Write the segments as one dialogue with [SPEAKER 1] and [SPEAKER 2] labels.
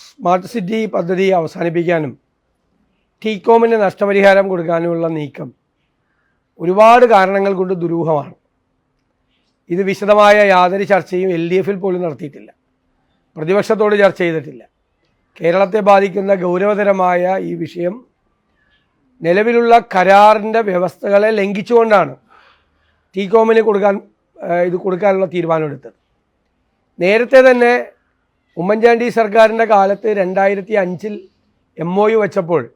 [SPEAKER 1] Smart city പദ്ധതി അവസാനിപ്പിക്കാനും ടീകോമിന് നഷ്ടപരിഹാരം കൊടുക്കാനുമുള്ള നീക്കം ഒരുപാട് കാരണങ്ങൾ കൊണ്ട് ദുരൂഹമാണ്. ഇത് വിശദമായ യാതൊരു ചർച്ചയും എൽ ഡി എഫിൽ പോലും നടത്തിയിട്ടില്ല. പ്രതിപക്ഷത്തോട് ചർച്ച ചെയ്തിട്ടില്ല. കേരളത്തെ ബാധിക്കുന്ന ഗൗരവതരമായ ഈ വിഷയം നിലവിലുള്ള കരാറിന്റെ വ്യവസ്ഥകളെ ലംഘിച്ചുകൊണ്ടാണ് ടീകോമിന് കൊടുക്കാൻ ഇത് കൊടുക്കാനുള്ള തീരുമാനമെടുത്തത്. നേരത്തെ തന്നെ ഉമ്മൻചാണ്ടി സർക്കാരിന്റെ കാലത്ത് രണ്ടായിരത്തി അഞ്ചിൽ എം ഒ യു വെച്ചപ്പോൾ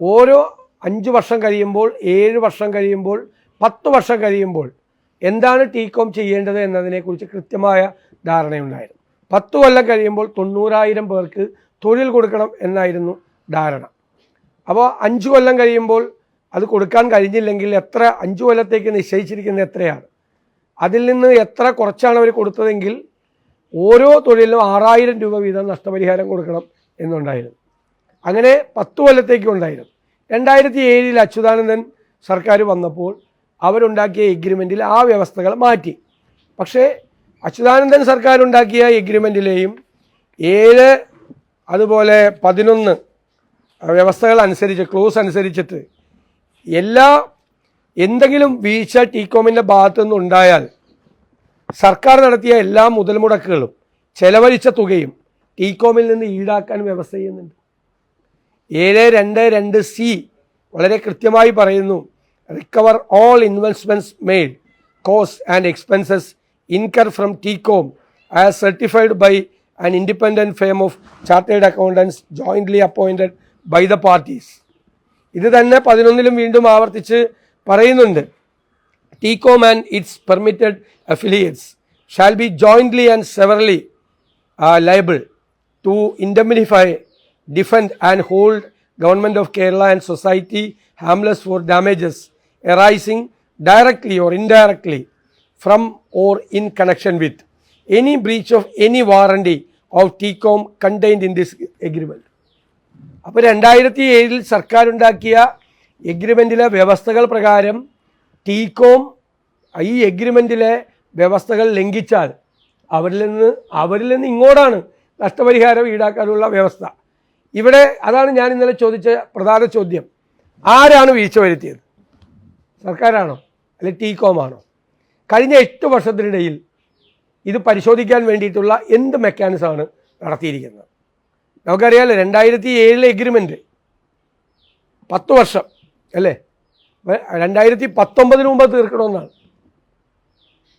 [SPEAKER 1] ഓരോ അഞ്ച് വർഷം കഴിയുമ്പോൾ ഏഴ് വർഷം കഴിയുമ്പോൾ പത്ത് വർഷം കഴിയുമ്പോൾ എന്താണ് ടീകോം ചെയ്യേണ്ടത് എന്നതിനെക്കുറിച്ച് കൃത്യമായ ധാരണയുണ്ടായിരുന്നു. പത്ത് കൊല്ലം കഴിയുമ്പോൾ തൊണ്ണൂറായിരം പേർക്ക് തൊഴിൽ കൊടുക്കണം എന്നായിരുന്നു ധാരണ. അപ്പോൾ അഞ്ച് കൊല്ലം കഴിയുമ്പോൾ അത് കൊടുക്കാൻ കഴിഞ്ഞില്ലെങ്കിൽ എത്ര അഞ്ച് കൊല്ലത്തേക്ക് നിശ്ചയിച്ചിരിക്കുന്നത് എത്രയാണ്? അതിൽ നിന്ന് എത്ര കുറച്ചാണ് അവർ കൊടുത്തതെങ്കിൽ ഓരോ തൊഴിലിനും ആറായിരം രൂപ വീതം നഷ്ടപരിഹാരം കൊടുക്കണം എന്നുണ്ടായിരുന്നു. അങ്ങനെ പത്ത് കൊല്ലത്തേക്കും ഉണ്ടായിരുന്നു. രണ്ടായിരത്തി ഏഴിൽ അച്യുതാനന്ദൻ സർക്കാർ വന്നപ്പോൾ അവരുണ്ടാക്കിയ എഗ്രിമെന്റിൽ ആ വ്യവസ്ഥകൾ മാറ്റി. പക്ഷേ അച്യുതാനന്ദൻ സർക്കാർ ഉണ്ടാക്കിയ എഗ്രിമെന്റിലെയും ഏഴ് അതുപോലെ പതിനൊന്ന് വ്യവസ്ഥകൾ അനുസരിച്ച് ക്ലോസ് അനുസരിച്ചിട്ട് എല്ലാ എന്തെങ്കിലും വീഴ്ച ടീകോമിന്റെ ഭാഗത്തു നിന്നുണ്ടായാൽ സർക്കാർ നടത്തിയ എല്ലാ മുതൽ മുടക്കുകളും ചെലവഴിച്ച തുകയും ടീകോമിൽ നിന്ന് ഈടാക്കാൻ വ്യവസ്ഥ ചെയ്യുന്നുണ്ട്. ഏഴ് രണ്ട് രണ്ട് സി വളരെ കൃത്യമായി പറയുന്നു recover all investments made cost and expenses incur from TECOM as certified by an independent firm of chartered accountants jointly appointed by the parties ഇത് തന്നെ പതിനൊന്നിലും വീണ്ടും ആവർത്തിച്ച് പറയുന്നുണ്ട്. TCOM and its permitted affiliates shall be jointly and severally uh, liable to indemnify, defend and hold Government of Kerala and society harmless for damages arising directly or indirectly from or in connection with any breach of any warranty of TCOM contained in this agreement. അപ്പോൾ രണ്ടായിരത്തി ഏഴിൽ സർക്കാർ ഉണ്ടാക്കിയ എഗ്രിമെൻറ്റിലെ വ്യവസ്ഥകൾ പ്രകാരം TECOM ഈ എഗ്രിമെന്റിലെ വ്യവസ്ഥകൾ ലംഘിച്ചാൽ അവരിൽ നിന്ന് അവരിൽ നിന്ന് ഇങ്ങോട്ടാണ് നഷ്ടപരിഹാരം ഈടാക്കാനുള്ള വ്യവസ്ഥ. ഇവിടെ അതാണ് ഞാൻ ഇന്നലെ ചോദിച്ച പ്രധാന ചോദ്യം. ആരാണ് വീഴ്ച വരുത്തിയത്? സർക്കാരാണോ? അല്ലെ ടീകോമാണോ? കഴിഞ്ഞ എട്ട് വർഷത്തിനിടയിൽ ഇത് പരിശോധിക്കാൻ വേണ്ടിയിട്ടുള്ള എന്ത് മെക്കാനിസമാണ് നടത്തിയിരിക്കുന്നത്? നമുക്കറിയാലോ രണ്ടായിരത്തി ഏഴിലെ എഗ്രിമെന്റ് പത്ത് വർഷം അല്ലേ? രണ്ടായിരത്തി പത്തൊമ്പതിന് മുമ്പ് തീർക്കണമെന്നാണ്.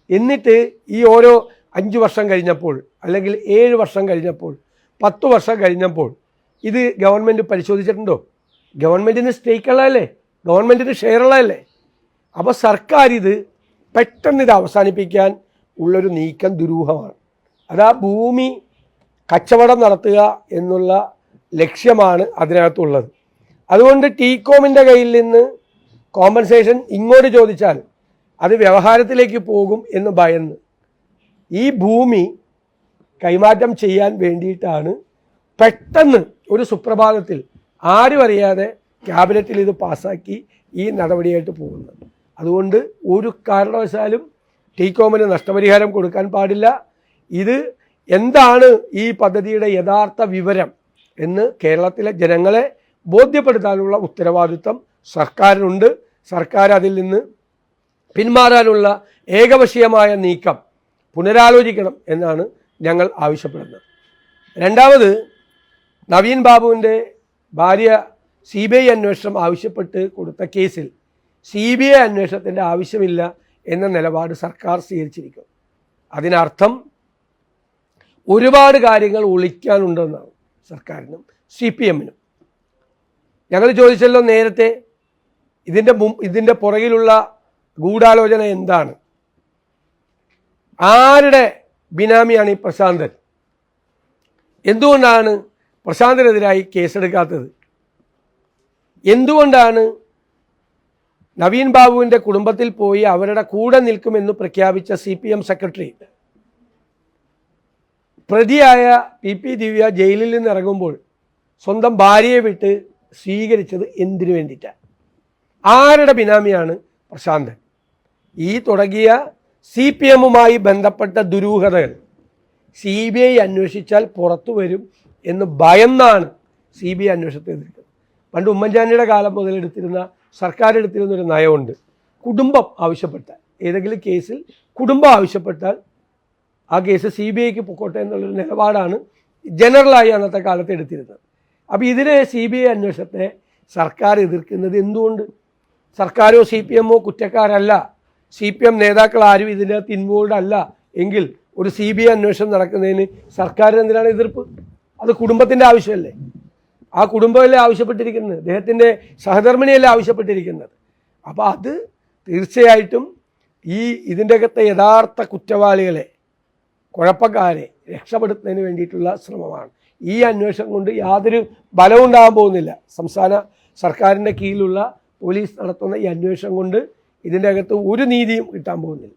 [SPEAKER 1] എന്നിട്ട് ഈ ഓരോ അഞ്ച് വർഷം കഴിഞ്ഞപ്പോൾ അല്ലെങ്കിൽ ഏഴ് വർഷം കഴിഞ്ഞപ്പോൾ പത്ത് വർഷം കഴിഞ്ഞപ്പോൾ ഇത് ഗവൺമെന്റ് പരിശോധിച്ചിട്ടുണ്ടോ? ഗവൺമെന്റിന് സ്റ്റേക്ക് ഉള്ളതല്ലേ ഗവൺമെന്റിന് ഷെയർ ഉള്ളതല്ലേ അപ്പോൾ സർക്കാർ ഇത് പെട്ടെന്ന് ഇത് അവസാനിപ്പിക്കാൻ ഉള്ളൊരു നീക്കം ദുരൂഹമാണ്. അത് ആ ഭൂമി കച്ചവടം നടത്തുക എന്നുള്ള ലക്ഷ്യമാണ് അതിനകത്തുള്ളത്. അതുകൊണ്ട് ടീകോമിന്റെ കയ്യിൽ നിന്ന് കോമ്പൻസേഷൻ ഇങ്ങോട്ട് ചോദിച്ചാൽ അത് വ്യവഹാരത്തിലേക്ക് പോകും എന്ന് ഭയന്ന്. ഈ ഭൂമി കൈമാറ്റം ചെയ്യാൻ വേണ്ടിയിട്ടാണ് പെട്ടെന്ന് ഒരു സുപ്രഭാതത്തിൽ ആരും അറിയാതെ ക്യാബിനറ്റിൽ ഇത് പാസ്സാക്കി ഈ നടപടിയായിട്ട് പോകുന്നത്. അതുകൊണ്ട് ഒരു കാരണവശാലും ടീകോമിന് നഷ്ടപരിഹാരം കൊടുക്കാൻ പാടില്ല. ഇത് എന്താണ് ഈ പദ്ധതിയുടെ യഥാർത്ഥ വിവരം എന്ന് കേരളത്തിലെ ജനങ്ങളെ ബോധ്യപ്പെടുത്താനുള്ള ഉത്തരവാദിത്വം സർക്കാരിനുണ്ട്. സർക്കാർ അതിൽ നിന്ന് പിന്മാറാനുള്ള ഏകപക്ഷീയമായ നീക്കം പുനരാലോചിക്കണം എന്നാണ് ഞങ്ങൾ ആവശ്യപ്പെടുന്നത്. രണ്ടാമത് നവീൻ ബാബുവിന്റെ ഭാര്യ സി ബി ഐ അന്വേഷണം ആവശ്യപ്പെട്ട് കൊടുത്ത കേസിൽ സി ബി ഐ അന്വേഷണത്തിന്റെ ആവശ്യമില്ല എന്ന നിലപാട് സർക്കാർ സ്വീകരിച്ചിരിക്കും. അതിനർത്ഥം ഒരുപാട് കാര്യങ്ങൾ ഒളിക്കാനുണ്ടെന്നാണ് സർക്കാരിനും സി പി എമ്മിനും. ഞങ്ങൾ ചോദിച്ചല്ലോ നേരത്തെ ഇതിന്റെ മു ഇതിന്റെ പുറകിലുള്ള ഗൂഢാലോചന എന്താണ്? ആരുടെ ബിനാമിയാണ് ഈ പ്രശാന്തൻ? എന്തുകൊണ്ടാണ് പ്രശാന്തനെതിരായി കേസെടുക്കാത്തത്? എന്തുകൊണ്ടാണ് നവീൻ ബാബുവിന്റെ കുടുംബത്തിൽ പോയി അവരുടെ കൂടെ നിൽക്കുമെന്ന് പ്രഖ്യാപിച്ച സി പി എം സെക്രട്ടറി? പ്രതിയായ പി പി ദിവ്യ ജയിലിൽ നിന്ന് ഇറങ്ങുമ്പോൾ സ്വന്തം ഭാര്യയെ വിട്ട് സ്വീകരിച്ചത് എന്തിനു വേണ്ടിയിട്ടാണ് ആരുടെ ബിനാമിയാണ് പ്രശാന്തൻ? ഈ തുടങ്ങിയ സി പി എമ്മുമായി ബന്ധപ്പെട്ട ദുരൂഹതകൾ സി ബി ഐ അന്വേഷിച്ചാൽ പുറത്തു വരും എന്ന് ഭയന്നാണ് സി ബി ഐ അന്വേഷണത്തെ എതിർക്കുന്നത്. പണ്ട് ഉമ്മൻചാണ്ടിയുടെ കാലം മുതൽ എടുത്തിരുന്ന സർക്കാർ എടുത്തിരുന്ന ഒരു നയമുണ്ട്. കുടുംബം ആവശ്യപ്പെട്ടാൽ ഏതെങ്കിലും കേസിൽ കുടുംബം ആവശ്യപ്പെട്ടാൽ ആ കേസ് സി ബി ഐക്ക് പൊക്കോട്ടെ എന്നുള്ളൊരു നിലപാടാണ് ജനറലായി അന്നത്തെ കാലത്ത് എടുത്തിരുന്നത്. അപ്പോൾ ഇതിനെ സി ബി ഐ അന്വേഷണത്തെ സർക്കാർ എതിർക്കുന്നത് എന്തുകൊണ്ട്? സർക്കാരോ സി പി എമ്മോ കുറ്റക്കാരല്ല. സി പി എം നേതാക്കൾ ആരും ഇതിനകത്ത് ഇൻവോൾവ് അല്ല. എങ്കിൽ ഒരു സി ബി ഐ അന്വേഷണം നടക്കുന്നതിന് സർക്കാരിന് എന്തിനാണ് എതിർപ്പ്? അത് കുടുംബത്തിന്റെ ആവശ്യമല്ലേ? ആ കുടുംബമല്ലേ ആവശ്യപ്പെട്ടിരിക്കുന്നത്? അദ്ദേഹത്തിന്റെ സഹധർമ്മിണിയല്ലേ ആവശ്യപ്പെട്ടിരിക്കുന്നത്? അപ്പോൾ അത് തീർച്ചയായിട്ടും ഈ ഇതിന്റെ അകത്തെ യഥാർത്ഥ കുറ്റവാളികളെ കുഴപ്പക്കാരെ രക്ഷപ്പെടുത്തുന്നതിന് വേണ്ടിയിട്ടുള്ള ശ്രമമാണ്. ഈ അന്വേഷണം കൊണ്ട് യാതൊരു ബലവും ഉണ്ടാകാൻ പോകുന്നില്ല. സംസ്ഥാന സർക്കാരിന്റെ കീഴിലുള്ള പോലീസ് നടത്തുന്ന ഈ അന്വേഷണം കൊണ്ട് ഇതിന്റെ അകത്ത് ഒരു നീതിയും കിട്ടാൻ പോകുന്നില്ല.